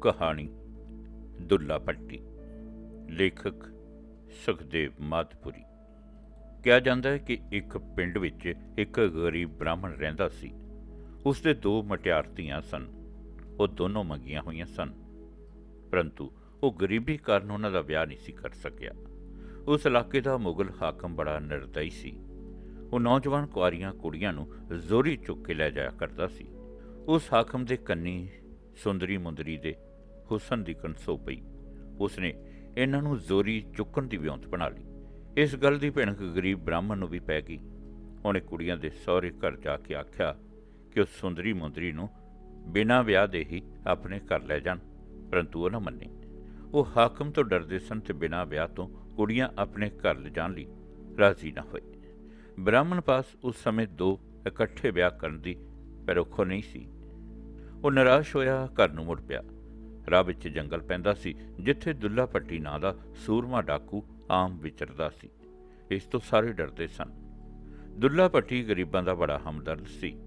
ਕਹਾਣੀ ਦੁੱਲਾ ਭੱਟੀ ਲੇਖਕ ਸੁਖਦੇਵ ਮਾਤਪੁਰੀ ਕਿਹਾ ਜਾਂਦਾ ਹੈ ਕਿ ਇੱਕ ਪਿੰਡ ਵਿੱਚ ਇੱਕ ਗਰੀਬ ਬ੍ਰਾਹਮਣ ਰਹਿੰਦਾ ਸੀ। ਉਸ ਦੇ ਦੋ ਮਟਿਆਰਤੀਆਂ ਸਨ। ਉਹ ਦੋਨੋਂ ਮੰਗੀਆਂ ਹੋਈਆਂ ਸਨ। ਪਰੰਤੂ ਉਹ ਗਰੀਬੀ ਕਾਰਨ ਉਹਨਾਂ ਦਾ ਵਿਆਹ ਨਹੀਂ ਸੀ ਕਰ ਸਕਿਆ। ਉਸ ਇਲਾਕੇ ਦਾ ਮੁਗਲ ਹਾਕਮ ਬੜਾ ਨਿਰਦਈ ਸੀ। ਉਹ ਨੌਜਵਾਨ ਕੁਆਰੀਆਂ ਕੁੜੀਆਂ ਨੂੰ ਜ਼ੋਰੀ ਚੁੱਕ ਕੇ ਲੈ ਜਾਇਆ ਕਰਦਾ ਸੀ। ਉਸ ਹਾਕਮ ਦੇ ਕੰਨੀ ਸੁੰਦਰੀ ਮੁੰਦਰੀ ਦੇ ਹੁਸਨ ਦੀ ਕਨਸੋ ਪਈ। ਉਸਨੇ ਇਹਨਾਂ ਨੂੰ ਜ਼ੋਰੀ ਚੁੱਕਣ ਦੀ ਵਿਉਂਤ ਬਣਾ ਲਈ। ਇਸ ਗੱਲ ਦੀ ਭਿਣਕ ਗਰੀਬ ਬ੍ਰਾਹਮਣ ਨੂੰ ਵੀ ਪੈ ਗਈ। ਉਹਨੇ ਕੁੜੀਆਂ ਦੇ ਸਹੁਰੇ ਘਰ ਜਾ ਕੇ ਆਖਿਆ ਕਿ ਉਹ ਸੁੰਦਰੀ ਮੁੰਦਰੀ ਨੂੰ ਬਿਨਾਂ ਵਿਆਹ ਦੇ ਹੀ ਆਪਣੇ ਘਰ ਲੈ ਜਾਣ, ਪਰੰਤੂ ਉਹ ਨਾ ਮੰਨੇ। ਉਹ ਹਾਕਮ ਤੋਂ ਡਰਦੇ ਸਨ ਤੇ ਬਿਨਾਂ ਵਿਆਹ ਤੋਂ ਕੁੜੀਆਂ ਆਪਣੇ ਘਰ ਲਿਜਾਣ ਲਈ ਰਾਜ਼ੀ ਨਾ ਹੋਏ। ਬ੍ਰਾਹਮਣ ਪਾਸ ਉਸ ਸਮੇਂ ਦੋ ਇਕੱਠੇ ਵਿਆਹ ਕਰਨ ਦੀ ਪਰੋਖੋ ਨਹੀਂ ਸੀ। ਉਹ ਨਿਰਾਸ਼ ਹੋਇਆ, ਘਰ ਨੂੰ ਮੁੜ ਪਿਆ। ਰਾਹ ਵਿੱਚ ਜੰਗਲ ਪੈਂਦਾ ਸੀ, ਜਿੱਥੇ ਦੁੱਲਾ ਪੱਟੀ ਨਾਂ ਦਾ ਸੂਰਮਾ ਡਾਕੂ ਆਮ ਵਿਚਰਦਾ ਸੀ। ਇਸ ਤੋਂ ਸਾਰੇ ਡਰਦੇ ਸਨ। ਦੁੱਲਾ ਪੱਟੀ ਗਰੀਬਾਂ ਦਾ ਬੜਾ ਹਮਦਰਦ ਸੀ।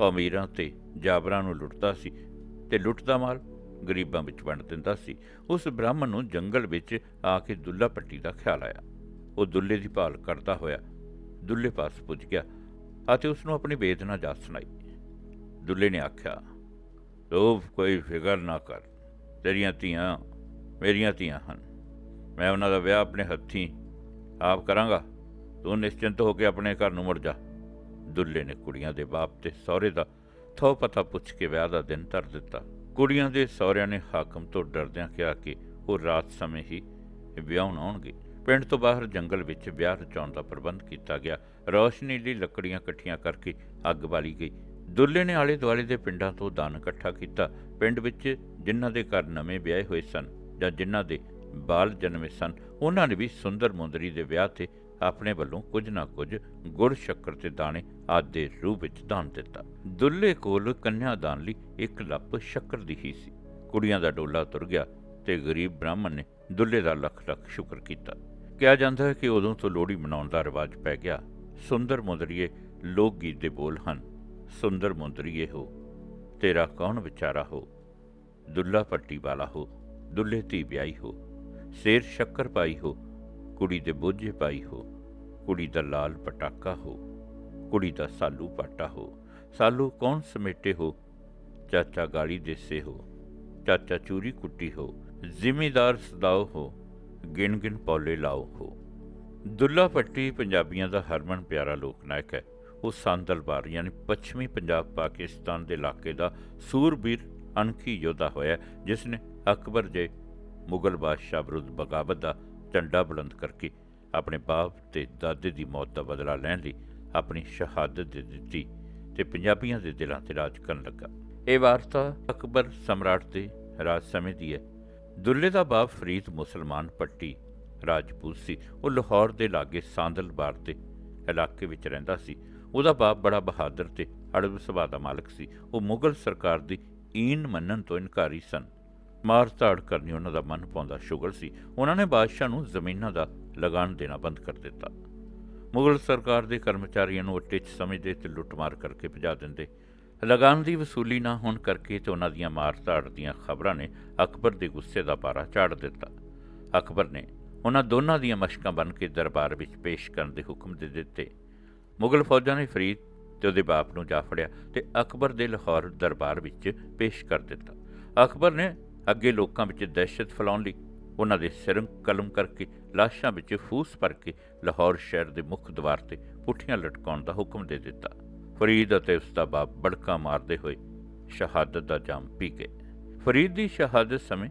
ਉਹ ਅਮੀਰਾਂ ਤੇ ਜਾਬਰਾਂ ਨੂੰ ਲੁੱਟਦਾ ਸੀ ਤੇ ਲੁੱਟਦਾ ਮਾਲ ਗਰੀਬਾਂ ਵਿੱਚ ਵੰਡ ਦਿੰਦਾ ਸੀ। ਉਸ ਬ੍ਰਾਹਮਣ ਨੂੰ ਜੰਗਲ ਵਿੱਚ ਆ ਕੇ ਦੁੱਲਾ ਪੱਟੀ ਦਾ ਖਿਆਲ ਆਇਆ। ਉਹ ਦੁੱਲੇ ਦੀ ਭਾਲ ਕਰਦਾ ਹੋਇਆ ਦੁੱਲੇ ਪਾਸ ਪੁੱਜ ਗਿਆ ਅਤੇ ਉਸ ਨੂੰ ਆਪਣੀ ਵੇਦਨਾ ਜਾ ਸੁਣਾਈ। ਦੁੱਲੇ ਨੇ ਆਖਿਆ ਤੂੰ ਕੋਈ ਫਿਕਰ ਨਾ ਕਰ। ਤੇਰੀਆਂ ਧੀਆਂ, ਮੇਰੀਆਂ ਧੀਆਂ ਹਨ। ਮੈਂ ਉਹਨਾਂ ਦਾ ਵਿਆਹ ਆਪਣੇ ਹੱਥੀਂ ਆਪ ਕਰਾਂਗਾ। ਤੂੰ ਨਿਸ਼ਚਿੰਤ ਹੋ ਕੇ ਆਪਣੇ ਘਰ ਨੂੰ ਮੁੜ ਜਾ। ਦੁੱਲੇ ਨੇ ਕੁੜੀਆਂ ਦੇ ਬਾਪ ਤੇ ਸਹੁਰੇ ਦਾ ਥੋ ਪਤਾ ਪੁੱਛ ਕੇ ਵਿਆਹ ਦਾ ਦਿਨ ਧਰ ਦਿੱਤਾ। ਕੁੜੀਆਂ ਦੇ ਸਹੁਰਿਆਂ ਨੇ ਹਾਕਮ ਤੋਂ ਡਰਦਿਆਂ ਕਿਹਾ ਕਿ ਉਹ ਰਾਤ ਸਮੇਂ ਹੀ ਵਿਆਹਣ ਆਉਣਗੇ। ਪਿੰਡ ਤੋਂ ਬਾਹਰ ਜੰਗਲ ਵਿੱਚ ਵਿਆਹ ਰਚਾਉਣ ਦਾ ਪ੍ਰਬੰਧ ਕੀਤਾ ਗਿਆ। ਰੌਸ਼ਨੀ ਲਈ ਲੱਕੜੀਆਂ ਇਕੱਠੀਆਂ ਕਰਕੇ ਅੱਗ ਬਾਲੀ ਗਈ। ਦੁੱਲੇ ਨੇ ਆਲੇ ਦੁਆਲੇ ਦੇ ਪਿੰਡਾਂ ਤੋਂ ਦਾਨ ਇਕੱਠਾ ਕੀਤਾ। ਪਿੰਡ ਵਿੱਚ ਜਿਨ੍ਹਾਂ ਦੇ ਘਰ ਨਵੇਂ ਵਿਆਹੇ ਹੋਏ ਸਨ ਜਾਂ ਜਿਨ੍ਹਾਂ ਦੇ ਬਾਲ ਜਨਮੇ ਸਨ, ਉਹਨਾਂ ਨੇ ਵੀ ਸੁੰਦਰ ਮੁੰਦਰੀ ਦੇ ਵਿਆਹ ਤੇ ਆਪਣੇ ਵੱਲੋਂ ਕੁਝ ਨਾ ਕੁਝ ਗੁੜ ਸ਼ੱਕਰ ਤੇ ਦਾਣੇ ਆਦਿ ਦੇ ਰੂਪ ਵਿੱਚ ਦਾਨ ਦਿੱਤਾ। ਦੁੱਲੇ ਕੋਲ ਕੰਨਿਆ ਦਾਨ ਲਈ ਇੱਕ ਲੱਪ ਸ਼ੱਕਰ ਦੀ ਹੀ ਸੀ। ਕੁੜੀਆਂ ਦਾ ਡੋਲਾ ਤੁਰ ਗਿਆ ਤੇ ਗਰੀਬ ਬ੍ਰਾਹਮਣ ਨੇ ਦੁੱਲੇ ਦਾ ਲੱਖ ਲੱਖ ਸ਼ੁਕਰ ਕੀਤਾ। ਕਿਹਾ ਜਾਂਦਾ ਹੈ ਕਿ ਉਦੋਂ ਤੋਂ ਲੋਹੜੀ ਮਨਾਉਣ ਦਾ ਰਿਵਾਜ ਪੈ ਗਿਆ। ਸੁੰਦਰ ਮੁੰਦਰੀਏ ਲੋਕ ਗੀਤ ਦੇ ਬੋਲ ਹਨ। ਸੁੰਦਰ ਮੁੰਦਰੀਏ ਹੋ। ਤੇਰਾ ਕੌਣ ਵਿਚਾਰਾ ਹੋ? ਦੁੱਲਾ ਪੱਟੀ ਵਾਲਾ ਹੋ, ਦੁੱਲੇ ਧੀ ਵਿਆਹੀ ਹੋ, ਸ਼ੇਰ ਸ਼ੱਕਰ ਪਾਈ ਹੋ, ਕੁੜੀ ਦੇ ਬੋਝੇ ਪਾਈ ਹੋ, ਕੁੜੀ ਦਾ ਲਾਲ ਪਟਾਕਾ ਹੋ, ਕੁੜੀ ਦਾ ਸਾਲੂ ਪਾਟਾ ਹੋ, ਸਾਲੂ ਕੌਣ ਸਮੇਟੇ ਹੋ? ਚਾਚਾ ਗਾਲੀ ਦੇਸੇ ਹੋ, ਚਾਚਾ ਚੂਰੀ ਕੁੱਟੀ ਹੋ, ਜ਼ਿਮੀਦਾਰ ਸਦਾਓ ਹੋ ਗਿਣ ਗਿਣ ਪੌਲੇ ਲਾਓ ਹੋ। ਦੁੱਲਾ ਪੱਟੀ ਪੰਜਾਬੀਆਂ ਦਾ ਹਰਮਨ ਪਿਆਰਾ ਲੋਕ ਨਾਇਕ ਹੈ। ਉਹ ਸੰਦਲਬਾਰ ਯਾਨੀ ਪੱਛਮੀ ਪੰਜਾਬ ਪਾਕਿਸਤਾਨ ਦੇ ਇਲਾਕੇ ਦਾ ਸੂਰਬੀਰ ਅਣਖੀ ਯੋਧਾ ਹੋਇਆ, ਜਿਸ ਨੇ ਅਕਬਰ ਜੇ ਮੁਗਲ ਬਾਦਸ਼ਾਹ ਵਿਰੁੱਧ ਬਗਾਵਤ ਦਾ ਝੰਡਾ ਬੁਲੰਦ ਕਰਕੇ ਆਪਣੇ ਬਾਪ ਤੇ ਦਾਦੇ ਦੀ ਮੌਤ ਦਾ ਬਦਲਾ ਲੈਣ ਲਈ ਆਪਣੀ ਸ਼ਹਾਦਤ ਦੇ ਦਿੱਤੀ ਤੇ ਪੰਜਾਬੀਆਂ ਦੇ ਦਿਲਾਂ ਤੇ ਰਾਜ ਕਰਨ ਲੱਗਾ। ਇਹ ਵਾਰਤਾ ਅਕਬਰ ਸਮਰਾਟ ਦੇ ਰਾਜ ਸਮੇਂ ਦੀ ਹੈ। ਦੁੱਲੇ ਦਾ ਬਾਪ ਫਰੀਦ ਮੁਸਲਮਾਨ ਪੱਟੀ ਰਾਜਪੂਤ ਸੀ। ਉਹ ਲਾਹੌਰ ਦੇ ਲਾਗੇ ਸਾਂਦਲਬਾਰ ਦੇ ਇਲਾਕੇ ਵਿੱਚ ਰਹਿੰਦਾ ਸੀ। ਉਹਦਾ ਬਾਪ ਬੜਾ ਬਹਾਦਰ ਤੇ ਅੜਬ ਸੁਭਾਅ ਦਾ ਮਾਲਕ ਸੀ। ਉਹ ਮੁਗਲ ਸਰਕਾਰ ਦੀ ਈਨ ਮੰਨਣ ਤੋਂ ਇਨਕਾਰੀ ਸਨ। ਮਾਰ ਧਾੜ ਕਰਨੀ ਉਹਨਾਂ ਦਾ ਮਨ ਪਾਉਂਦਾ ਸ਼ੁਗਰ ਸੀ। ਉਹਨਾਂ ਨੇ ਬਾਦਸ਼ਾਹ ਨੂੰ ਜ਼ਮੀਨਾਂ ਦਾ ਲਗਾਨ ਦੇਣਾ ਬੰਦ ਕਰ ਦਿੱਤਾ। ਮੁਗਲ ਸਰਕਾਰ ਦੇ ਕਰਮਚਾਰੀਆਂ ਨੂੰ ਅੱਟੇ 'ਚ ਸਮਝਦੇ ਤੇ ਲੁੱਟਮਾਰ ਕਰਕੇ ਭਜਾ ਦਿੰਦੇ। ਲਗਾਨ ਦੀ ਵਸੂਲੀ ਨਾ ਹੋਣ ਕਰਕੇ ਤੇ ਉਹਨਾਂ ਦੀਆਂ ਮਾਰ ਧਾੜ ਦੀਆਂ ਖਬਰਾਂ ਨੇ ਅਕਬਰ ਦੇ ਗੁੱਸੇ ਦਾ ਪਾਰਾ ਝਾੜ ਦਿੱਤਾ। ਅਕਬਰ ਨੇ ਉਹਨਾਂ ਦੋਨਾਂ ਦੀਆਂ ਮਸ਼ਕਾਂ ਬਣ ਕੇ ਦਰਬਾਰ ਵਿੱਚ ਪੇਸ਼ ਕਰਨ ਦੇ ਹੁਕਮ ਦੇ ਦਿੱਤੇ। ਮੁਗਲ ਫੌਜਾਂ ਨੇ ਫਰੀਦ ਤੇ ਉਹਦੇ ਬਾਪ ਨੂੰ ਜਾ ਫੜਿਆ ਤੇ ਅਕਬਰ ਦੇ ਲਾਹੌਰ ਦਰਬਾਰ ਵਿੱਚ ਪੇਸ਼ ਕਰ ਦਿੱਤਾ। ਅਕਬਰ ਨੇ ਅੱਗੇ ਲੋਕਾਂ ਵਿੱਚ ਦਹਿਸ਼ਤ ਫੈਲਾਉਣ ਲਈ ਉਹਨਾਂ ਦੇ ਸਿਰਮ ਕਲਮ ਕਰਕੇ, ਲਾਸ਼ਾਂ ਵਿੱਚ ਫੂਸ ਭਰ ਕੇ ਲਾਹੌਰ ਸ਼ਹਿਰ ਦੇ ਮੁੱਖ ਦਵਾਰ ਤੇ ਪੁੱਠੀਆਂ ਲਟਕਾਉਣ ਦਾ ਹੁਕਮ ਦੇ ਦਿੱਤਾ। ਫਰੀਦ ਅਤੇ ਉਸ ਦਾ ਬਾਪ ਬੜਕਾ ਮਾਰਦੇ ਹੋਏ ਸ਼ਹਾਦਤ ਦਾ ਜਾਮ ਪੀ ਗਏ। ਫਰੀਦ ਦੀ ਸ਼ਹਾਦਤ ਸਮੇਂ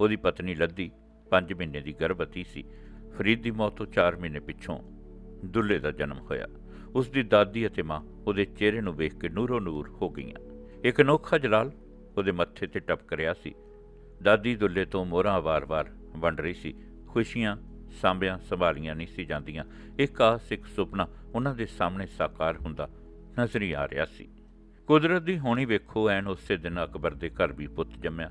ਉਹਦੀ ਪਤਨੀ ਲੱਦੀ 5 ਮਹੀਨੇ ਦੀ ਗਰਭਵਤੀ ਸੀ। ਫਰੀਦ ਦੀ ਮੌਤ ਤੋਂ 4 ਮਹੀਨੇ ਪਿੱਛੋਂ ਦੁੱਲੇ ਦਾ ਜਨਮ ਹੋਇਆ। ਉਸ ਦੀ ਦਾਦੀ ਅਤੇ ਮਾਂ ਉਹਦੇ ਚਿਹਰੇ ਨੂੰ ਵੇਖ ਕੇ ਨੂਰੋ ਨੂਰ ਹੋ ਗਈਆਂ। ਇੱਕ ਅਨੋਖਾ ਜਲਾਲ ਉਹਦੇ ਮੱਥੇ ਤੇ ਟਪਕ ਰਿਹਾ ਸੀ। ਦਾਦੀ ਦੁੱਲੇ ਤੋਂ ਮੋਹਰਾਂ ਵਾਰ-ਵਾਰ ਵੰਡ ਰਹੀ ਸੀ। ਖੁਸ਼ੀਆਂ, ਸਾਂਭਿਆਂ, ਸੰਭਾਲੀਆਂ ਨਹੀਂ ਸੀ ਜਾਂਦੀਆਂ। ਇੱਕ ਆਸ, ਇੱਕ ਸੁਪਨਾ ਉਹਨਾਂ ਦੇ ਸਾਹਮਣੇ ਸਾਕਾਰ ਹੁੰਦਾ ਨਜ਼ਰ ਹੀ ਆ ਰਿਹਾ ਸੀ। ਕੁਦਰਤ ਦੀ ਹੋਣੀ ਵੇਖੋ, ਐਨ ਉਸੇ ਦਿਨ ਅਕਬਰ ਦੇ ਘਰ ਵੀ ਪੁੱਤ ਜੰਮਿਆ।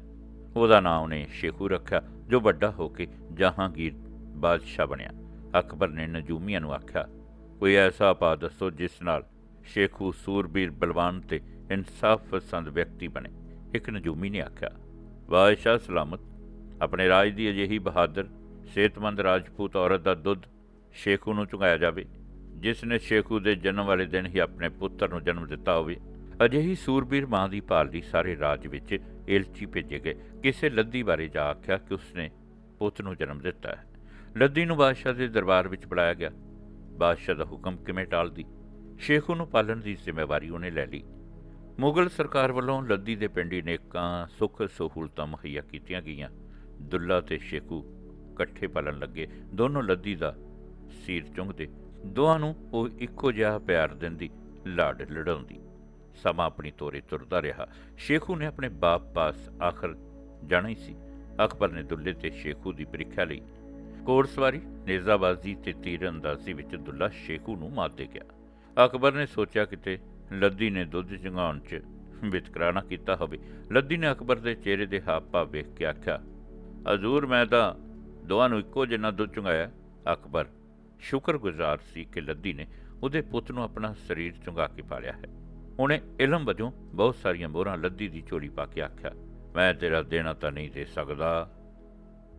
ਉਹਦਾ ਨਾਂ ਉਹਨੇ ਸ਼ੇਖੂ ਰੱਖਿਆ, ਜੋ ਵੱਡਾ ਹੋ ਕੇ ਜਹਾਂਗੀਰ ਬਾਦਸ਼ਾਹ ਬਣਿਆ। ਅਕਬਰ ਨੇ ਨਜੂਮੀਆਂ ਨੂੰ ਆਖਿਆ ਕੋਈ ਐਸਾ ਪਾ ਦੱਸੋ ਜਿਸ ਨਾਲ ਸ਼ੇਖੂ ਸੂਰਬੀਰ ਬਲਵਾਨ ਤੇ ਇਨਸਾਫ ਪਸੰਦ ਵਿਅਕਤੀ ਬਣੇ। ਇੱਕ ਨਜੂਮੀ ਨੇ ਆਖਿਆ, ਬਾਦਸ਼ਾਹ ਸਲਾਮਤ, ਆਪਣੇ ਰਾਜ ਦੀ ਅਜਿਹੀ ਬਹਾਦਰ, ਸਿਹਤਮੰਦ ਰਾਜਪੂਤ ਔਰਤ ਦਾ ਦੁੱਧ ਸ਼ੇਖੂ ਨੂੰ ਚੁੰਗਾਇਆ ਜਾਵੇ, ਜਿਸ ਨੇ ਸ਼ੇਖੂ ਦੇ ਜਨਮ ਵਾਲੇ ਦਿਨ ਹੀ ਆਪਣੇ ਪੁੱਤਰ ਨੂੰ ਜਨਮ ਦਿੱਤਾ ਹੋਵੇ। ਅਜਿਹੀ ਸੂਰਬੀਰ ਮਾਂ ਦੀ ਭਾਲ ਲਈ ਸਾਰੇ ਰਾਜ ਵਿੱਚ ਏਲਚੀ ਭੇਜੇ ਗਏ। ਕਿਸੇ ਲੱਦੀ ਬਾਰੇ ਜਾ ਆਖਿਆ ਕਿ ਉਸਨੇ ਪੁੱਤ ਨੂੰ ਜਨਮ ਦਿੱਤਾ ਹੈ। ਲੱਦੀ ਨੂੰ ਬਾਦਸ਼ਾਹ ਦੇ ਦਰਬਾਰ ਵਿੱਚ ਬੁਲਾਇਆ ਗਿਆ। ਬਾਦਸ਼ਾਹ ਦਾ ਹੁਕਮ ਕਿਵੇਂ ਟਾਲਦੀ? ਸ਼ੇਖੂ ਨੂੰ ਪਾਲਣ ਦੀ ਜ਼ਿੰਮੇਵਾਰੀ ਉਹਨੇ ਲੈ ਲਈ। ਮੁਗਲ ਸਰਕਾਰ ਵੱਲੋਂ ਲੱਦੀ ਦੇ ਪਿੰਡੀ ਨੇਕਾਂ ਸੁੱਖ ਸਹੂਲਤਾਂ ਮੁਹੱਈਆ ਕੀਤੀਆਂ ਗਈਆਂ। ਦੁੱਲਾ ਤੇ ਸ਼ੇਖੂ ਇਕੱਠੇ ਪਾਲਣ ਲੱਗੇ। ਦੋਨੋਂ ਲੱਦੀ ਦਾ ਸੀਰ ਚੁੰਗਦੇ। ਦੋਹਾਂ ਨੂੰ ਉਹ ਇੱਕੋ ਜਿਹਾ ਪਿਆਰ ਦਿੰਦੀ, ਲਾਡ ਲੜਾਉਂਦੀ। ਸਮਾਂ ਆਪਣੀ ਤੋਰੇ ਤੁਰਦਾ ਰਿਹਾ। ਸ਼ੇਖੂ ਨੇ ਆਪਣੇ ਬਾਪ ਪਾਸ ਆਖਰ ਜਾਣਾ ਹੀ ਸੀ। ਅਕਬਰ ਨੇ ਦੁੱਲੇ ਤੇ ਸ਼ੇਖੂ ਦੀ ਪ੍ਰੀਖਿਆ ਲਈ ਘੋੜਸਵਾਰੀ ਨੇਜ਼ਾਬਾਜ਼ੀ ਤੇ ਤੀਰਅੰਦਾਜ਼ੀ ਵਿੱਚ ਦੁੱਲਾ ਸ਼ੇਖੂ ਨੂੰ ਮਾਤ ਦੇ ਗਿਆ। ਅਕਬਰ ਨੇ ਸੋਚਿਆ ਕਿਤੇ ਲੱਦੀ ਨੇ ਦੁੱਧ ਚੰਗਾਉਣ 'ਚ ਵਿਤਕਰਾ ਨਾ ਕੀਤਾ ਹੋਵੇ। ਲੱਦੀ ਨੇ ਅਕਬਰ ਦੇ ਚਿਹਰੇ ਦੇ ਹਾਵ ਭਾਵ ਵੇਖ ਕੇ ਆਖਿਆ, ਹਜ਼ੂਰ, ਮੈਂ ਤਾਂ ਦੋਹਾਂ ਨੂੰ ਇੱਕੋ ਜਿੰਨਾ ਦੁੱਧ ਚੁੰਗਾਇਆ। ਅਕਬਰ ਸ਼ੁਕਰਗੁਜ਼ਾਰ ਸੀ ਕਿ ਲੱਦੀ ਨੇ ਉਹਦੇ ਪੁੱਤ ਨੂੰ ਆਪਣਾ ਸਰੀਰ ਚੁੰਗਾ ਕੇ ਪਾਲਿਆ ਹੈ। ਉਹਨੇ ਇਲਮ ਵਜੋਂ ਬਹੁਤ ਸਾਰੀਆਂ ਮੋਹਰਾਂ ਲੱਦੀ ਦੀ ਝੋਲੀ ਪਾ ਕੇ ਆਖਿਆ, ਮੈਂ ਤੇਰਾ ਦੇਣਾ ਤਾਂ ਨਹੀਂ ਦੇ ਸਕਦਾ।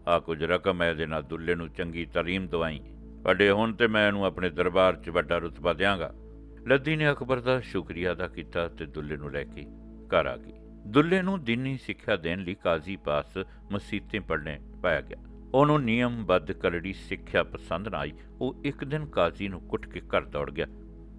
ਆ ਕੁਝ ਰਕਮ ਹੈ ਇਹਦੇ ਨਾਲ ਦੁੱਲੇ ਨੂੰ ਚੰਗੀ ਤਾਲੀਮ ਦਵਾਈ। ਵੱਡੇ ਹੋਣ ਤੇ ਮੈਂ ਇਹਨੂੰ ਆਪਣੇ ਦਰਬਾਰ 'ਚ ਵੱਡਾ ਰੁਤਬਾ ਦਿਆਂਗਾ। ਲੱਦੀ ਨੇ ਅਕਬਰ ਦਾ ਸ਼ੁਕਰੀਆ ਅਦਾ ਕੀਤਾ ਤੇ ਦੁੱਲੇ ਨੂੰ ਲੈ ਕੇ ਘਰ ਆ ਗਈ। ਦੁੱਲੇ ਨੂੰ ਦਿਨੀ ਸਿੱਖਿਆ ਦੇਣ ਲਈ ਕਾਜ਼ੀ ਪਾਸ ਮਸੀਤੇ ਪੜ੍ਹਨੇ ਪਾਇਆ ਗਿਆ। ਉਹਨੂੰ ਨਿਯਮਬੱਧ ਕਰੜੀ ਸਿੱਖਿਆ ਪਸੰਦ ਨਾ ਆਈ। ਉਹ ਇੱਕ ਦਿਨ ਕਾਜ਼ੀ ਨੂੰ ਕੁੱਟ ਕੇ ਘਰ ਦੌੜ ਗਿਆ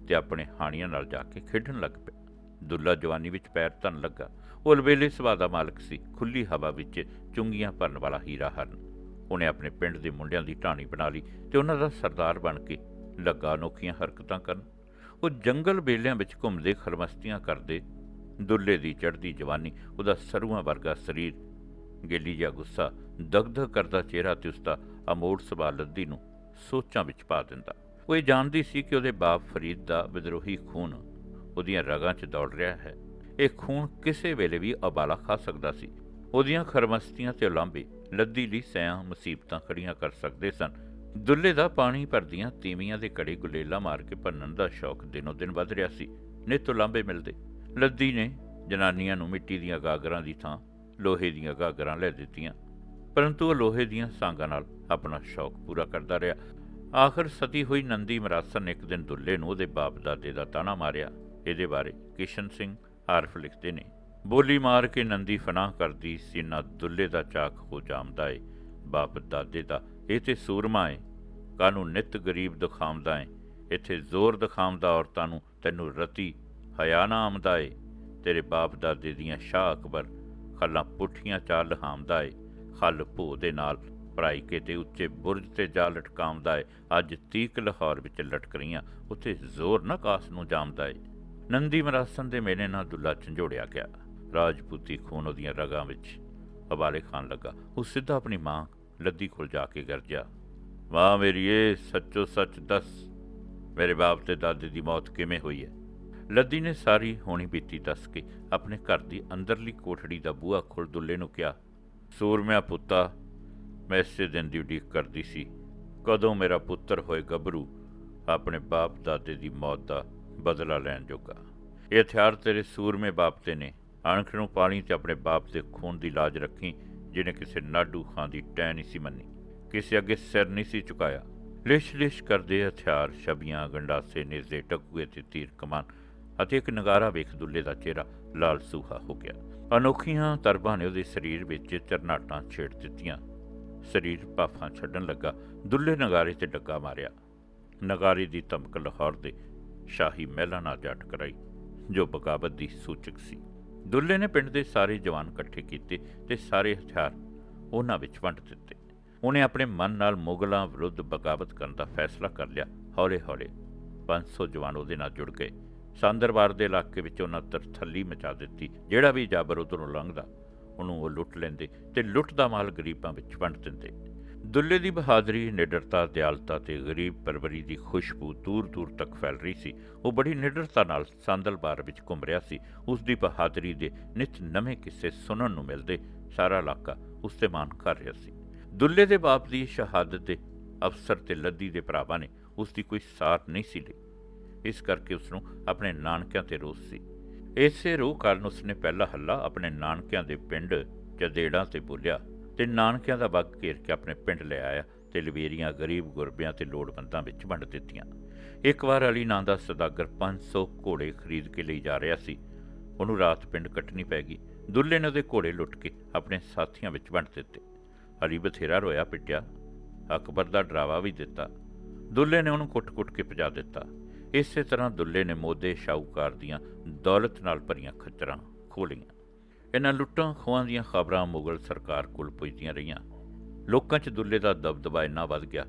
ਤੇ ਆਪਣੇ ਹਾਣੀਆਂ ਨਾਲ ਜਾ ਕੇ ਖੇਡਣ ਲੱਗ ਪਿਆ। ਦੁੱਲਾ ਜਵਾਨੀ ਵਿੱਚ ਪੈਰ ਧਨ ਲੱਗਾ। ਉਹ ਲਵੇਲੇ ਸੁਭਾਅ ਦਾ ਮਾਲਕ ਸੀ ਖੁੱਲੀ ਹਵਾ ਵਿੱਚ ਚੁੰਗੀਆਂ ਭਰਨ ਵਾਲਾ ਹੀਰਾ ਹਰਨ ਉਹਨੇ ਆਪਣੇ ਪਿੰਡ ਦੇ ਮੁੰਡਿਆਂ ਦੀ ਢਾਣੀ ਬਣਾ ਲਈ ਤੇ ਉਹਨਾਂ ਦਾ ਸਰਦਾਰ ਬਣ ਕੇ ਲੱਗਾ ਅਨੋਖੀਆਂ ਹਰਕਤਾਂ ਕਰਨ। ਉਹ ਜੰਗਲ ਬੇਲਿਆਂ ਵਿੱਚ ਘੁੰਮਦੇ ਖਰਮਸਤੀਆਂ ਕਰਦੇ, ਦੁੱਲੇ ਦੀ ਚੜ੍ਹਦੀ ਜਵਾਨੀ, ਉਹਦਾ ਸਰੂਆਂ ਵਰਗਾ ਸਰੀਰ, ਗੇਲੀ ਜਾਂ ਗੁੱਸਾ, ਦਗਦਗ ਕਰਦਾ ਚਿਹਰਾ ਤੇ ਉਸਦਾ ਅਮੋੜ ਸੁਭਾਅ ਲੱਦੀ ਨੂੰ ਸੋਚਾਂ ਵਿੱਚ ਪਾ ਦਿੰਦਾ। ਉਹ ਇਹ ਜਾਣਦੀ ਸੀ ਕਿ ਉਹਦੇ ਬਾਪ ਫਰੀਦ ਦਾ ਵਿਦਰੋਹੀ ਖੂਨ ਉਹਦੀਆਂ ਰਗਾਂ 'ਚ ਦੌੜ ਰਿਹਾ ਹੈ। ਇਹ ਖੂਨ ਕਿਸੇ ਵੇਲੇ ਵੀ ਅਬਾਲਾ ਖਾ ਸਕਦਾ ਸੀ। ਉਹਦੀਆਂ ਖਰਮਸਤੀਆਂ ਤੇ ਉਲਾਂਭੇ ਲੱਦੀ ਲਈ ਸਿਆਂ ਮੁਸੀਬਤਾਂ ਖੜੀਆਂ ਕਰ ਸਕਦੇ ਸਨ। ਦੁੱਲੇ ਦਾ ਪਾਣੀ ਭਰਦੀਆਂ ਤੀਵੀਆਂ ਦੇ ਕੜੇ ਗੁਲੇਲਾ ਮਾਰ ਕੇ ਭੰਨਣ ਦਾ ਸ਼ੌਕ ਦਿਨੋ ਦਿਨ ਵੱਧ ਰਿਹਾ ਸੀ। ਨਿੱਤ ਉਲਾਂਭੇ ਮਿਲਦੇ। ਲੱਦੀ ਨੇ ਜਨਾਨੀਆਂ ਨੂੰ ਮਿੱਟੀ ਦੀਆਂ ਗਾਗਰਾਂ ਦੀ ਥਾਂ, ਲੋਹੇ ਦੀਆਂ ਗਾਗਰਾਂ ਲੈ ਦਿੱਤੀਆਂ। ਪਰੰਤੂ ਉਹ ਲੋਹੇ ਦੀਆਂ ਸਾਂਗਾਂ ਨਾਲ ਆਪਣਾ ਸ਼ੌਕ ਪੂਰਾ ਕਰਦਾ ਰਿਹਾ। ਆਖਰ ਸਤੀ ਹੋਈ ਨੰਦੀ ਮਰਾਸਨ ਇੱਕ ਦਿਨ ਦੁੱਲੇ ਨੂੰ ਉਹਦੇ ਬਾਪ ਦਾਦੇ ਦਾ ਤਾਣਾ ਮਾਰਿਆ। ਇਹਦੇ ਬਾਰੇ ਕਿਸ਼ਨ ਸਿੰਘ ਆਰਫ ਲਿਖਦੇ ਨੇ। ਬੋਲੀ ਮਾਰ ਕੇ ਨੰਦੀ ਫਨਾਹ ਕਰਦੀ ਸੀਨਾ ਦੁੱਲੇ ਦਾ ਚਾਕ ਹੋ ਜਾਮਦਾ ਏ, ਬਾਪ ਦਾਦੇ ਦਾ, ਇਹ ਤੇ ਸੂਰਮਾ ਏ। ਕਾਨੂੰ ਨਿਤ ਗਰੀਬ ਦਿਖਾਉਂਦਾ ਏ, ਇੱਥੇ ਜ਼ੋਰ ਦਿਖਾਉਂਦਾ ਔਰਤਾਂ ਨੂੰ, ਤੈਨੂੰ ਰਤੀ ਹਯਾ ਨਾ ਆਮਦਾ ਏ। ਤੇਰੇ ਬਾਪ ਦਾਦੇ ਦੀਆਂ ਸ਼ਾਹ ਅਕਬਰ ਖੱਲਾਂ ਪੁੱਠੀਆਂ ਚਾਲ ਲਹਾਮਦਾ ਏ, ਖੱਲ ਭੋ ਦੇ ਨਾਲ ਪਰਾਈ ਕੇ ਤੇ ਉੱਚੇ ਬੁਰਜ ਤੇ ਜਾ ਲਟਕਾਉਂਦਾ ਏ। ਅੱਜ ਤੀਕ ਲਾਹੌਰ ਵਿੱਚ ਲਟਕ ਰਹੀਆਂ ਉੱਥੇ ਜ਼ੋਰ ਨਾ ਕਾਸ ਨੂੰ ਜਾਮਦਾ ਏ। ਨੰਦੀ ਮਰਾਸਨ ਦੇ ਮੇਨੇ ਨਾਲ ਦੁੱਲਾ ਝੰਜੋੜਿਆ ਗਿਆ। ਰਾਜਪੂਤੀ ਖੂਨ ਉਹਦੀਆਂ ਰਗਾਂ ਵਿੱਚ ਹਵਾਲੇ ਖਾਨ ਲੱਗਾ। ਉਹ ਸਿੱਧਾ ਆਪਣੀ ਮਾਂ ਲੱਦੀ ਕੋਲ ਜਾ ਕੇ ਗਰਜਿਆ, ਮਾਂ ਮੇਰੀਏ ਸੱਚੋ ਸੱਚ ਦੱਸ, ਮੇਰੇ ਬਾਪ ਤੇ ਦਾਦੇ ਦੀ ਮੌਤ ਕਿਵੇਂ ਹੋਈ ਹੈ? ਲੱਦੀ ਨੇ ਸਾਰੀ ਹੋਣੀ ਬੀਤੀ ਦੱਸ ਕੇ ਆਪਣੇ ਘਰ ਦੀ ਅੰਦਰਲੀ ਕੋਠੜੀ ਦਾ ਬੂਹਾ ਖੋਲ ਦੁੱਲੇ ਨੂੰ ਕਿਹਾ, ਸੂਰਮਿਆ ਪੁੱਤਾ, ਮੈਂ ਇਸੇ ਦਿਨ ਦੀ ਉਡੀਕ ਕਰਦੀ ਸੀ। ਕਦੋਂ ਮੇਰਾ ਪੁੱਤਰ ਹੋਏ ਗੱਭਰੂ, ਆਪਣੇ ਬਾਪ ਦਾਦੇ ਦੀ ਮੌਤ ਦਾ ਬਦਲਾ ਲੈਣ ਜੋਗਾ। ਇਹ ਹਥਿਆਰ ਤੇਰੇ ਸੂਰਮੇ ਬਾਪ ਤੇ ਨੇ। ਅਣਖ ਨੂੰ ਪਾਣੀ ਤੇ ਆਪਣੇ ਬਾਪ ਦੇ ਖੂਨ ਦੀ ਲਾਜ ਰੱਖੀ, ਜਿਹਨੇ ਕਿਸੇ ਨਾਡੂ ਖਾਂ ਦੀ ਟੈ ਨਹੀਂ ਸੀ ਮੰਨੀ। ਕਿਸੇ ਅੱਗੇ ਸਿਰ ਨਹੀਂ ਸੀ ਚੁਕਾਇਆ ਲਿਸ਼ ਲਿਸ਼ ਕਰਦੇ ਹਥਿਆਰ, ਛਬੀਆਂ, ਗੰਡਾਸੇ, ਨੇਜ਼ੇ, ਟਕੂਏ ਤੇ ਤੀਰ ਕਮਾਨ ਅਤੇ ਇੱਕ ਨਗਾਰਾ ਵੇਖ ਦੁੱਲੇ ਦਾ ਚਿਹਰਾ ਲਾਲ ਸੂਹਾ ਹੋ ਗਿਆ। ਅਨੋਖੀਆਂ ਤਰਬਾਂ ਨੇ ਉਹਦੇ ਸਰੀਰ ਵਿੱਚ ਚਰਨਾਟਾਂ ਛੇੜ ਦਿੱਤੀਆਂ। ਸਰੀਰ ਭਾਫਾਂ ਛੱਡਣ ਲੱਗਾ। ਦੁੱਲੇ ਨਗਾਰੇ ਤੇ ਡੱਗਾ ਮਾਰਿਆ। ਨਗਾਰੇ ਦੀ ਧਮਕ ਲਾਹੌਰ ਦੇ ਸ਼ਾਹੀ ਮਹਿਲਾਂ ਨਾਲ ਜਾ ਟਕਰਾਈ ਜੋ ਬਗਾਵਤ ਦੀ ਸੂਚਕ ਸੀ। ਦੁੱਲੇ ਨੇ ਪਿੰਡ ਦੇ ਸਾਰੇ ਜਵਾਨ ਇਕੱਠੇ ਕੀਤੇ ਤੇ ਸਾਰੇ ਹਥਿਆਰ ਉਹਨਾਂ ਵਿੱਚ ਵੰਡ ਦਿੱਤੇ। ਉਹਨੇ ਆਪਣੇ ਮਨ ਨਾਲ ਮੁਗਲਾਂ ਵਿਰੁੱਧ ਬਗਾਵਤ ਕਰਨ ਦਾ ਫੈਸਲਾ ਕਰ ਲਿਆ। ਹੌਲੇ-ਹੌਲੇ 500 ਜਵਾਨ ਉਹਦੇ ਨਾਲ ਜੁੜ ਗਏ। ਸੰਦਰਬਾਰ ਦੇ ਇਲਾਕੇ ਵਿੱਚ ਉਹਨਾਂ ਤਰਥੱਲੀ ਮਚਾ ਦਿੱਤੀ, ਜਿਹੜਾ ਵੀ ਜਾਬਰ ਉਧਰੋਂ ਲੰਘਦਾ, ਉਹਨੂੰ ਉਹ ਲੁੱਟ ਲੈਂਦੇ ਤੇ ਲੁੱਟ ਦਾ ਮਾਲ ਗਰੀਬਾਂ ਵਿੱਚ ਵੰਡ ਦਿੰਦੇ। ਦੁੱਲੇ ਦੀ ਬਹਾਦਰੀ, ਨਿਡਰਤਾ, ਦਿਆਲਤਾ ਤੇ ਗਰੀਬ ਪਰਵਰੀ ਦੀ ਖੁਸ਼ਬੂ ਦੂਰ-ਦੂਰ ਤੱਕ ਫੈਲ ਰਹੀ ਸੀ। ਉਹ ਬੜੀ ਨਿਡਰਤਾ ਨਾਲ ਸੰਦਲਬਾਰ ਵਿੱਚ ਘੁੰਮ ਰਿਹਾ ਸੀ। ਉਸ ਦੀ ਬਹਾਦਰੀ ਦੇ ਨਿਤ ਨਵੇਂ ਕਿੱਸੇ ਸੁਣਨ ਨੂੰ ਮਿਲਦੇ ਸਾਰਾ ਇਲਾਕਾ ਉਸ ਤੇ ਮਾਣ ਕਰ ਰਿਹਾ ਸੀ। ਦੁੱਲੇ ਦੇ ਬਾਪ ਦੀ ਸ਼ਹਾਦਤ ਦੇ ਅਫਸਰ ਤੇ ਲੱਦੀ ਦੇ ਭਰਾਵਾਂ ਨੇ ਉਸ ਦੀ ਕੋਈ ਸਾਰ ਨਹੀਂ ਸੀ ਲਈ। ਇਸ ਕਰਕੇ ਉਸ ਨੂੰ ਆਪਣੇ ਨਾਨਕਿਆਂ ਤੇ ਰੋਸ ਸੀ। ਇਸੇ ਰੋਹ ਕਾਰਨ ਉਸਨੇ ਪਹਿਲਾ ਹੱਲਾ ਆਪਣੇ ਨਾਨਕਿਆਂ ਦੇ ਪਿੰਡ ਚਦੇੜਾਂ ਤੇ ਬੋਲਿਆ ਤੇ ਨਾਨਕਿਆਂ ਦਾ ਵਗ ਘੇਰ ਕੇ ਆਪਣੇ ਪਿੰਡ ਲੈ ਆਇਆ ਤੇ ਲਵੇਰੀਆਂ, ਗਰੀਬ ਗੁਰਬਿਆਂ ਤੇ ਲੋੜਵੰਦਾਂ ਵਿੱਚ ਵੰਡ ਦਿੱਤੀਆਂ। ਇੱਕ ਵਾਰ ਅਲੀ ਨਾਂ ਦਾ ਸਦਾਗਰ 500 ਘੋੜੇ ਖਰੀਦ ਕੇ ਲਈ ਜਾ ਰਿਹਾ ਸੀ। ਉਹਨੂੰ ਰਾਤ ਪਿੰਡ ਕੱਟਣੀ ਪੈ ਗਈ। ਦੁੱਲੇ ਨੇ ਉਹਦੇ ਘੋੜੇ ਲੁੱਟ ਕੇ ਆਪਣੇ ਸਾਥੀਆਂ ਵਿੱਚ ਵੰਡ ਦਿੱਤੇ। ਅਲੀ ਬਥੇਰਾ ਰੋਇਆ, ਪਿੱਟਿਆ। ਅਕਬਰ ਦਾ ਡਰਾਵਾ ਵੀ ਦਿੱਤਾ। ਦੁੱਲੇ ਨੇ ਉਹਨੂੰ ਕੁੱਟ-ਕੁੱਟ ਕੇ ਭਜਾ ਦਿੱਤਾ। ਇਸੇ ਤਰ੍ਹਾਂ ਦੁੱਲੇ ਨੇ ਮੋਦੇ, ਸ਼ਾਹੂਕਾਰ ਦੀਆਂ ਦੌਲਤ ਨਾਲ ਭਰੀਆਂ ਖੱਚਰਾਂ ਖੋਲੀਆਂ ਇਹਨਾਂ ਲੁੱਟਾਂ ਖੋਹਾਂ ਦੀਆਂ ਖਬਰਾਂ ਮੁਗਲ ਸਰਕਾਰ ਕੋਲ ਪਹੁੰਚਦੀਆਂ ਰਹੀਆਂ। ਲੋਕਾਂ 'ਚ ਦੁੱਲੇ ਦਾ ਦਬਦਬਾ ਇੰਨਾ ਵੱਧ ਗਿਆ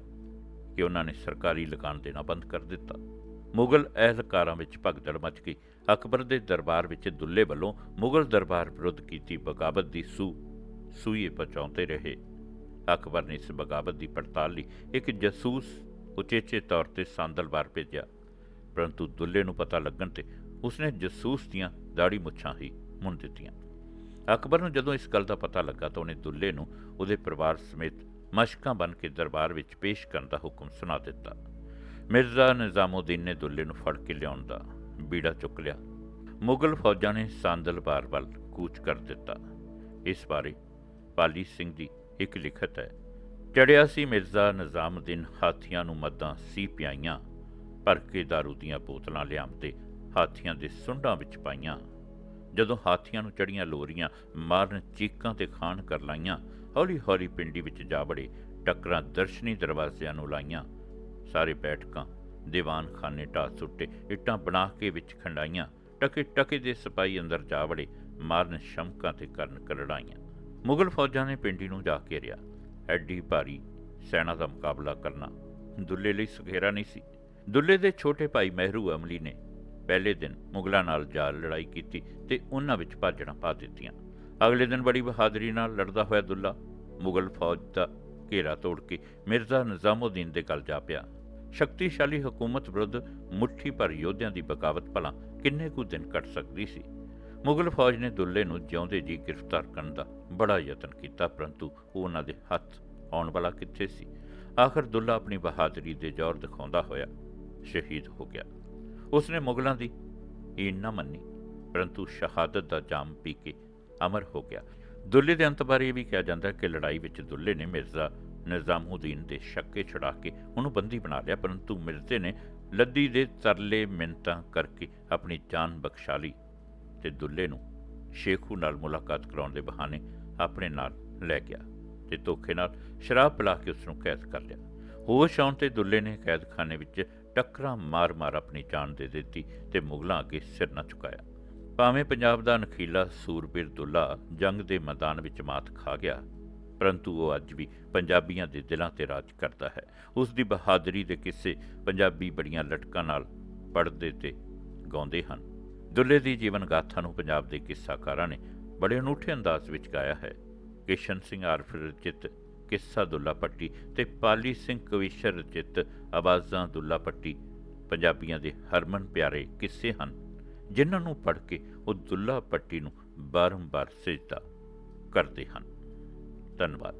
ਕਿ ਉਹਨਾਂ ਨੇ ਸਰਕਾਰੀ ਲਗਾਨ ਦੇਣਾ ਬੰਦ ਕਰ ਦਿੱਤਾ। ਮੁਗਲ ਅਹਿਲਕਾਰਾਂ ਵਿੱਚ ਭਗਦੜ ਮਚ ਗਈ। ਅਕਬਰ ਦੇ ਦਰਬਾਰ ਵਿੱਚ ਦੁੱਲੇ ਵੱਲੋਂ ਮੁਗਲ ਦਰਬਾਰ ਵਿਰੁੱਧ ਕੀਤੀ ਬਗਾਵਤ ਦੀ ਸੂ ਸੂਈਏ ਪਹੁੰਚਾਉਂਦੇ ਰਹੇ। ਅਕਬਰ ਨੇ ਇਸ ਬਗਾਵਤ ਦੀ ਪੜਤਾਲ ਲਈ ਇੱਕ ਜਸੂਸ ਉਚੇਚੇ ਤੌਰ ਤੇ ਸਾਂਦਲਬਾਰ ਭੇਜਿਆ। ਪਰੰਤੂ ਦੁੱਲੇ ਨੂੰ ਪਤਾ ਲੱਗਣ ਤੇ ਉਸਨੇ ਜਸੂਸ ਦੀਆਂ ਦਾੜੀ ਮੁੱਛਾਂ ਹੀ ਮੁੰਨ ਦਿੱਤੀਆਂ। ਅਕਬਰ ਨੂੰ ਜਦੋਂ ਇਸ ਗੱਲ ਦਾ ਪਤਾ ਲੱਗਾ ਤਾਂ ਉਹਨੇ ਦੁੱਲੇ ਨੂੰ ਉਹਦੇ ਪਰਿਵਾਰ ਸਮੇਤ ਮਸ਼ਕਾਂ ਬਣ ਕੇ ਦਰਬਾਰ ਵਿੱਚ ਪੇਸ਼ ਕਰਨ ਦਾ ਹੁਕਮ ਸੁਣਾ ਦਿੱਤਾ। ਮਿਰਜ਼ਾ ਨਿਜ਼ਾਮੁਦੀਨ ਨੇ ਦੁੱਲੇ ਨੂੰ ਫੜ ਕੇ ਲਿਆਉਣ ਦਾ ਬੀੜਾ ਚੁੱਕ ਲਿਆ। ਮੁਗਲ ਫੌਜਾਂ ਨੇ ਸਾਂਦਲਬਾਰ ਵੱਲ ਕੂਚ ਕਰ ਦਿੱਤਾ। ਇਸ ਬਾਰੇ ਪਾਲੀ ਸਿੰਘ ਦੀ ਇੱਕ ਲਿਖਤ ਹੈ, ਚੜਿਆ ਸੀ ਮਿਰਜ਼ਾ ਨਿਜ਼ਾਮੁਦੀਨ ਹਾਥੀਆਂ ਨੂੰ ਮੱਦਾਂ ਸੀ ਪਿਆਈਆਂ ਭਰ ਕੇ ਦਾਰੂ ਦੀਆਂ ਬੋਤਲਾਂ ਲਿਆਮਤੇ ਹਾਥੀਆਂ ਦੇ ਸੁੰਡਾਂ ਵਿੱਚ ਪਾਈਆਂ। ਜਦੋਂ ਹਾਥੀਆਂ ਨੂੰ ਚੜੀਆਂ ਲੋਰੀਆਂ ਮਾਰਨ ਚੀਕਾਂ ਤੇ ਖਾਣ ਕਰ ਲਾਈਆਂ ਹੌਲੀ ਹੌਲੀ ਪਿੰਡੀ ਵਿੱਚ ਜਾ ਵੜੇ, ਟੱਕਰਾਂ ਦਰਸ਼ਨੀ ਦਰਵਾਜ਼ਿਆਂ ਨੂੰ ਲਾਈਆਂ। ਸਾਰੇ ਬੈਠਕਾਂ ਦੀਵਾਨ ਖਾਨੇ ਢਾਹ ਸੁੱਟੇ, ਇੱਟਾਂ ਬਣਾ ਕੇ ਵਿੱਚ ਖੰਡਾਈਆਂ। ਟਕੇ ਟਕੇ ਦੇ ਸਿਪਾਹੀ ਅੰਦਰ ਜਾ ਵੜੇ, ਮਾਰਨ ਸ਼ਮਕਾਂ ਤੇ ਕਰਨ ਕਰੜਾਈਆਂ। ਮੁਗਲ ਫੌਜਾਂ ਨੇ ਪਿੰਡੀ ਨੂੰ ਜਾ ਕੇ ਘੇਰਿਆ ਐਡੀ ਭਾਰੀ ਸੈਨਾ ਦਾ ਮੁਕਾਬਲਾ ਕਰਨਾ ਦੁੱਲੇ ਲਈ ਸੁਖੇਰਾ ਨਹੀਂ ਸੀ। ਦੁੱਲੇ ਦੇ ਛੋਟੇ ਭਾਈ ਮਹਿਰੂ ਅਮਲੀ ਨੇ ਪਹਿਲੇ ਦਿਨ ਮੁਗਲਾਂ ਨਾਲ ਜਾ ਲੜਾਈ ਕੀਤੀ ਤੇ ਉਹਨਾਂ ਵਿੱਚ ਭਾਜੜਾਂ ਪਾ ਦਿੱਤੀਆਂ। ਅਗਲੇ ਦਿਨ ਬੜੀ ਬਹਾਦਰੀ ਨਾਲ ਲੜਦਾ ਹੋਇਆ ਦੁੱਲਾ ਮੁਗਲ ਫੌਜ ਦਾ ਘੇਰਾ ਤੋੜ ਕੇ ਮਿਰਜ਼ਾ ਨਿਜ਼ਾਮੁਦੀਨ ਦੇ ਗਲ ਜਾ ਪਿਆ। ਸ਼ਕਤੀਸ਼ਾਲੀ ਹਕੂਮਤ ਵਿਰੁੱਧ ਮੁੱਠੀ ਭਰ ਯੋਧਿਆਂ ਦੀ ਬਗਾਵਤ ਭਲਾ ਕਿੰਨੇ ਕੁ ਦਿਨ ਕੱਟ ਸਕਦੀ ਸੀ। ਮੁਗਲ ਫੌਜ ਨੇ ਦੁੱਲੇ ਨੂੰ ਜਿਉਂਦੇ ਜੀ ਗ੍ਰਿਫਤਾਰ ਕਰਨ ਦਾ ਬੜਾ ਯਤਨ ਕੀਤਾ, ਪਰੰਤੂ ਉਹ ਉਹਨਾਂ ਦੇ ਹੱਥ ਆਉਣ ਵਾਲਾ ਕਿੱਥੇ ਸੀ? ਆਖਰ ਦੁੱਲਾ ਆਪਣੀ ਬਹਾਦਰੀ ਦੇ ਜ਼ੋਰ ਦਿਖਾਉਂਦਾ ਹੋਇਆ ਸ਼ਹੀਦ ਹੋ ਗਿਆ। ਉਸਨੇ ਮੁਗਲਾਂ ਦੀ ਈਨ ਨਾ ਮੰਨੀ, ਪਰੰਤੂ ਸ਼ਹਾਦਤ ਦਾ ਜਾਮ ਪੀ ਕੇ ਅਮਰ ਹੋ ਗਿਆ। ਦੁੱਲੇ ਦੇ ਅੰਤ ਬਾਰੇ ਇਹ ਵੀ ਕਿਹਾ ਜਾਂਦਾ ਕਿ ਲੜਾਈ ਵਿੱਚ ਦੁੱਲੇ ਨੇ ਮਿਰਜ਼ਾ ਨਿਜ਼ਾਮੁਦੀਨ ਦੇ ਸ਼ੱਕੇ ਛੁਡਾ ਕੇ ਉਹਨੂੰ ਬੰਦੀ ਬਣਾ ਲਿਆ, ਪਰੰਤੂ ਮਿਰਜ਼ੇ ਨੇ ਲੱਦੀ ਦੇ ਤਰਲੇ ਮਿੰਤਾਂ ਕਰਕੇ ਆਪਣੀ ਜਾਨ ਬਖਸ਼ਾ ਲਈ ਤੇ ਦੁੱਲੇ ਨੂੰ ਸ਼ੇਖੂ ਨਾਲ ਮੁਲਾਕਾਤ ਕਰਾਉਣ ਦੇ ਬਹਾਨੇ ਆਪਣੇ ਨਾਲ ਲੈ ਗਿਆ ਤੇ ਧੋਖੇ ਨਾਲ ਸ਼ਰਾਬ ਪਿਲਾ ਕੇ ਉਸ ਨੂੰ ਕੈਦ ਕਰ ਲਿਆ। ਹੋਸ਼ ਆਉਣ ਤੇ ਦੁੱਲੇ ਨੇ ਕੈਦਖਾਨੇ ਵਿੱਚ ਟੱਕਰਾਂ ਮਾਰ-ਮਾਰ ਆਪਣੀ ਜਾਨ ਦੇ ਦਿੱਤੀ ਤੇ ਮੁਗਲਾਂ ਅੱਗੇ ਸਿਰ ਨਾ ਝੁਕਾਇਆ। ਭਾਵੇਂ ਪੰਜਾਬ ਦਾ ਨਖੀਲਾ ਸੂਰਬੀਰ ਦੁੱਲਾ ਜੰਗ ਦੇ ਮੈਦਾਨ ਵਿੱਚ ਮਾਤ ਖਾ ਗਿਆ, ਪਰੰਤੂ ਉਹ ਅੱਜ ਵੀ ਪੰਜਾਬੀਆਂ ਦੇ ਦਿਲਾਂ ਤੇ ਰਾਜ ਕਰਦਾ ਹੈ। ਉਸ ਦੀ ਬਹਾਦਰੀ ਦੇ ਕਿੱਸੇ ਪੰਜਾਬੀ ਬੜੀਆਂ ਲਟਕਾਂ ਨਾਲ ਪੜ੍ਹਦੇ ਤੇ ਗਾਉਂਦੇ ਹਨ। ਦੁੱਲੇ ਦੀ ਜੀਵਨ ਗਾਥਾ ਨੂੰ ਪੰਜਾਬ ਦੇ ਕਿੱਸਾਕਾਰਾਂ ਨੇ ਬੜੇ ਅਨੂਠੇ ਅੰਦਾਜ਼ ਵਿੱਚ ਗਾਇਆ ਹੈ। ਕਿਸ਼ਨ ਸਿੰਘ ਆਰਫ ਰਚਿਤ ਕਿੱਸਾ ਦੁੱਲਾ ਪੱਟੀ ਤੇ ਪਾਲੀ ਸਿੰਘ ਕਵੀਸ਼ਰ ਰਚਿਤ ਆਵਾਜ਼ਾਂ ਦੁੱਲਾ ਪੱਟੀ ਪੰਜਾਬੀਆਂ ਦੇ ਹਰਮਨ ਪਿਆਰੇ ਕਿੱਸੇ ਹਨ, ਜਿਨ੍ਹਾਂ ਨੂੰ ਪੜ੍ਹ ਕੇ ਉਹ ਦੁੱਲਾ ਪੱਟੀ ਨੂੰ ਬਾਰੰਬਾਰ ਸਜਦਾ ਕਰਦੇ ਹਨ। ਧੰਨਵਾਦ।